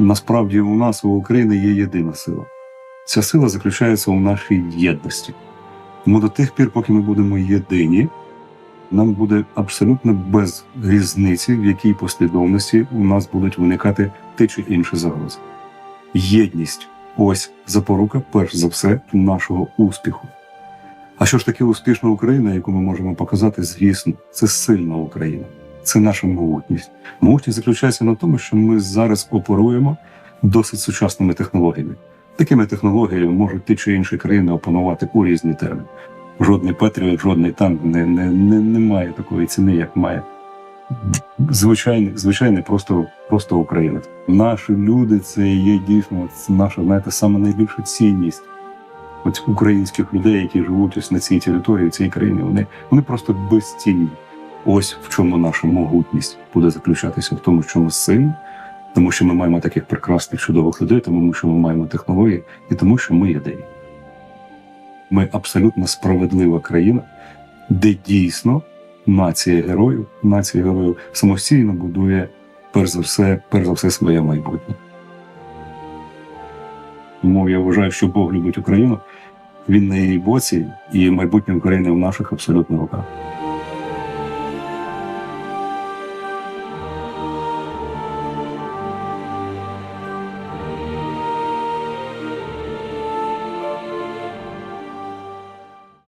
насправді у нас у України є єдина сила. Ця сила заключається у нашій єдності. Тому до тих пір, поки ми будемо єдині, нам буде абсолютно без різниці, в якій послідовності у нас будуть виникати ті чи інші загрози. Єдність ось запорука, перш за все, нашого успіху. А що ж таке успішна Україна, яку ми можемо показати, звісно, це сильна Україна, це наша могутність. Могутність заключається на тому, що ми зараз оперуємо досить сучасними технологіями. Такими технологіями можуть ті чи інші країни опанувати у різні терміни. Жодний Петріот, жодний танк не, не, не, не має такої ціни, як має звичайний, звичайний просто, просто українець. Наші люди це є дійсно це наша, знаєте, саме найбільша цінність. От українських людей, які живуть ось на цій території, в цій країні, вони, вони просто безцінні. Ось в чому наша могутність буде заключатися, в тому, що ми сильні, тому що ми маємо таких прекрасних чудових людей, тому що ми маємо технології, і тому, що ми єдині. Ми абсолютно справедлива країна, де дійсно нація героїв, нація героїв самостійно будує перш за все, перш за все своє майбутнє. Тому я вважаю, що Бог любить Україну, він на її боці, і майбутнє України в наших абсолютно руках.